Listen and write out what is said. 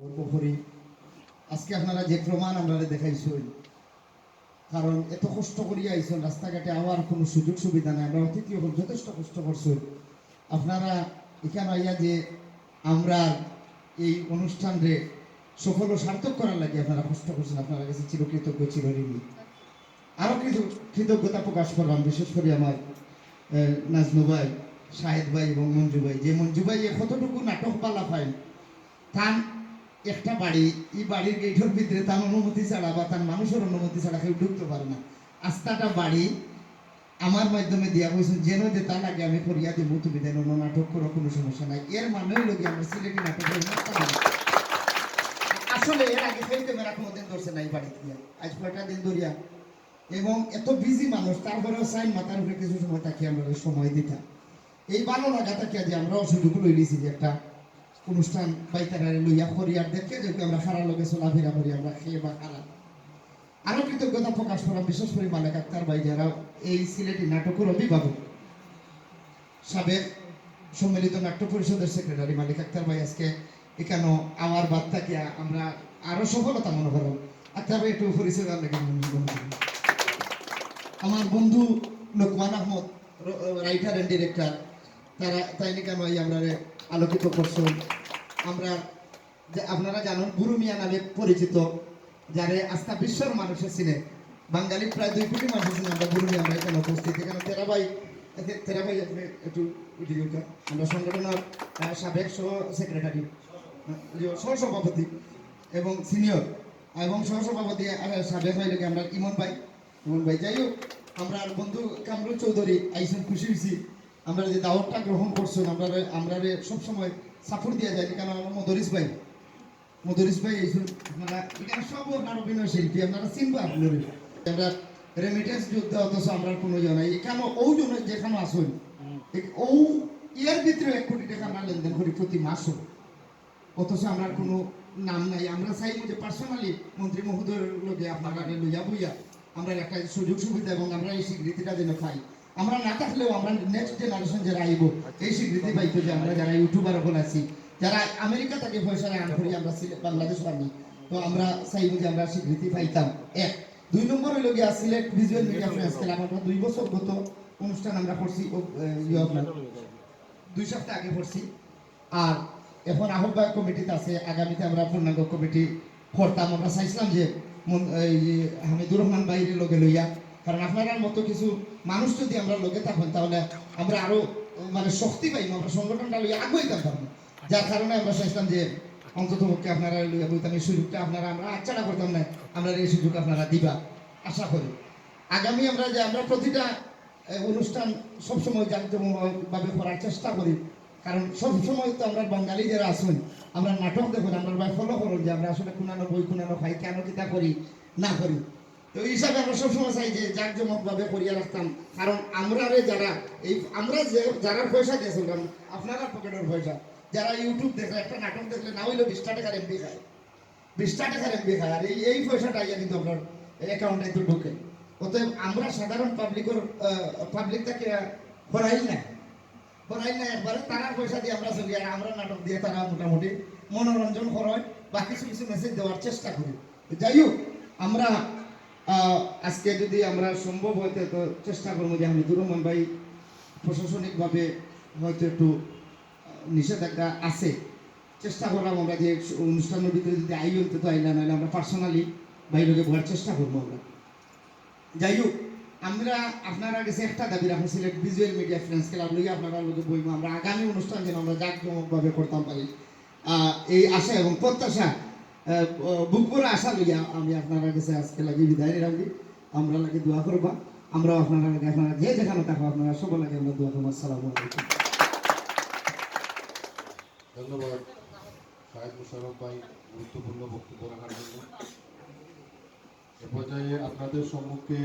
গর্ব করি। আজকে আপনারা যে প্রমাণ আমরা দেখাইছেন, কারণ এত কষ্ট করিয়া আইছেন রাস্তাঘাটে আওয়ার কোনো সুযোগ সুবিধা নাই। আমরা অতিথি হল, যথেষ্ট কষ্ট করছেন। আপনারা এখানে আইয়া যে আমরা এই অনুষ্ঠানরে সফল ও সার্থক করার লাগে আপনারা কষ্ট করছেন, আপনারা কাছে চিরকৃতজ্ঞ, চিরঋণী। আরও কিছু কৃতজ্ঞতা প্রকাশ করলাম, বিশেষ করে আমার নাজমু ভাই, শাহেদ ভাই এবং মঞ্জু ভাই। যে মঞ্জু ভাই কতটুকু নাটক পালা পায়, তার একটা বাড়ি, এই বাড়ির গেটের ভিতরে তার অনুমতি ছাড়া বা তার মানুষের অনুমতি ছাড়া কেউ ঢুকতে পারে না। আস্তাটা বাড়ি, আমার মাধ্যমে দিয়া বলছেন যেন যে তার আগে আমি করিয়া দেবো তুমি দেন অন্য নাটক করো, কোনো সমস্যা নাই। এর মানেও লোক আমরা সিলেটি নাটকের আসলে এর আগে সেই ক্যামেরা কোনোদিন ধরছে নাই বাড়ি দিয়া আজ কয়টা দিন ধরিয়া। এবং এত বিজি মানুষ, তারপরেও সাইন মাথার উপরে কিছু সময় তাকে আমরা সময় দিতাম। এই ভালো লাগা থাকে যে আমরাও সুযোগ লইলিছি যে একটা অনুষ্ঠান পাইতারারে লইয়া করি আর দেখে যে আমরা খারাপ লগে চলাফেরা করি, আমরা খেয়ে বা খারাপ। আরও কৃতজ্ঞতা প্রকাশ করা বিশেষ করে মালিক আক্তার ভাই যারা এই সিলেটি নাটকের অভিভাবক। সাবেক সম্মিলিত নাট্য পরিষদের সেক্রেটারি মালিক আক্তার ভাই, আজকে এখানে আমার বাদ থাকিয়া আমরা আরও সফলতা মনে করো। আক্তার ভাই, একটু পরিচয়। আমার বন্ধু Lokman Ahmed writer and director তারা তাই নাকি আমি আমরা আলোকিত করছেন আমরা যে আপনারা জানেন গুরু মিয়া নামে পরিচিত যারে আস্থা বিশ্বর মানুষের সিনে বাঙালি প্রায় দুই কোটি মানুষ ছিলেন আমরা গুরু মিয়া আমরা এখানে উপস্থিত। এখানে তেরাবাই তেরাবাই আপনি একটু এদিকে আমরা সংগঠনের সাবেক সহ সেক্রেটারি সহ সভাপতি এবং সিনিয়র এবং সহ সভাপতি আহ, সাবেক হয়ে আমরা ইমন ভাই। ইমন ভাই যাই হোক আমরা বন্ধু কামরুল চৌধুরী আইসেন খুশি হয়েছি আমরা যে দাওয়াতটা গ্রহণ করছেন আমরা আমরা সবসময় সাপোর্ট দেওয়া যায় কেন আমার মদরিস ভাই? মদরিস ভাই এই আপনারা এখানে সব আপনার অভিনয় শিল্পী আপনারা চিনবো আপনার। আমরা রেমিটেন্স যুদ্ধ অথচ আমরা কোনো জন নাই। এখানে ও জন যেখানে আসুন ও ইয়ার ভিতরে এক কোটি টাকা আমরা লেনদেন করি প্রতি মাসও অথচ আমরা কোনো নাম নাই। আমরা চাইব যে পার্সোনালি মন্ত্রী মহোদয়ের লোকে আপনারা লইয়া বইয়া আমরা একটা সুযোগ সুবিধা এবং আমরা এই স্বীকৃতিটা যেন পাই। আমরা না থাকলেও আমরা নেক্সট জেনারেশন যারা আইব, এই স্বীকৃতি পাইতে যে আমরা যারা ইউটিউবার এখন আছি, যারা আমেরিকা থেকে পয়সা আন করি, আমরা বাংলাদেশ আনি তো আমরা চাইব যে আমরা স্বীকৃতি পাইতাম। এক। দুই নম্বর হইল গিয়া সিলেট ভিজুয়াল মিডিয়া ফ্রেন্স আমরা দুই বছর গত অনুষ্ঠান আমরা করছি ইয়ে দুই সপ্তাহ আগে করছি। আর এখন আহ্বায়ক কমিটিতে আছে, আগামীতে আমরা পূর্ণাঙ্গ কমিটি করতাম। আমরা চাইছিলাম যে হামিদুর রহমান বাইরে লগে লইয়া কারণ আপনার মতো কিছু মানুষ যদি আমরা লগে থাকবেন তাহলে আমরা আরও মানে শক্তি পাইম, আমরা সংগঠনটা লইয়া আগুয়াইতাম পারব। যার কারণে আমরা চাইছিলাম যে অন্তত পক্ষে আপনারা লইয়া এই সুযোগটা আপনারা, আমরা আচ্ছাড়া করতাম না আমরা এই সুযোগ আপনারা দিবা, আশা করি। আগামী আমরা যে, আমরা প্রতিটা অনুষ্ঠান সবসময় জাঁকজমকভাবে করার চেষ্টা করি। কারণ সবসময় তো আমরা বাঙালি যারা আসুন আমরা নাটক দেখুন, আমরা ফলো করুন যে আমরা আসলে কোনানো বই, কোনানো খাই কেন কিতা করি, না করি। তো হিসাবে আমরা সবসময় চাই যে জাঁকজমকভাবে করিয়া রাখতাম। কারণ আমরা যারা, এই আমরা যে যারা পয়সা দিয়েছিলাম আপনারা পকেটের পয়সা। যারা ইউটিউব দেখলে একটা নাটক দেখলে না হইলেও বিশটা টাকার এমবি খায়। বিশটা টাকার এমবি খায়। আর এই এই পয়সাটা ইয়া কিন্তু আপনার অ্যাকাউন্টে তো ঢুকে। অতএব আমরা সাধারণ পাবলিকের পাবলিক তাকে হরাই না হরাই না একবারে তারা পয়সা দিয়ে আমরা চলি, আর আমরা নাটক দিয়ে তারা মোটামুটি মনোরঞ্জন করায় বা কিছু কিছু মেসেজ দেওয়ার চেষ্টা করি। যাই হোক, আমরা আজকে যদি আমরা সম্ভব হইতে তো চেষ্টা করব যে আমি রহমান ভাই প্রশাসনিকভাবে হয়তো একটু নিষেধাজ্ঞা আছে। চেষ্টা করলাম আমরা যে অনুষ্ঠানের ভিতরে যদি আই হইতে তো আইলা নাহলে আমরা পার্সোনালি বাইরে ঘোরার চেষ্টা করব আমরা। যাই হোক, আমরা আপনারা কাছে একটা দাবি রাখুন Sylhet visual media friends club লইয়া আপনারা লোকে বইবো আমরা আগামী অনুষ্ঠান যেন আমরা জাঁকজমকভাবে করতাম পারি এই আশা এবং প্রত্যাশা বুক করে লইয়া আমি আপনারা কাছে আজকে লাগে বিদায় রাখি আমরা লাগে দোয়া করবা। আমরাও আপনারা লাগে আপনারা যে যেখানে থাকো, আপনারা সব লাগে আমরা দোয়া করব। আসসালাম আলাইকুম। ধন্যবাদ। সাহেব মুশারফ ভাই, গুরুত্বপূর্ণ বক্তব্য রাখার জন্য। এ পর্যায়ে আপনাদের সম্মুখে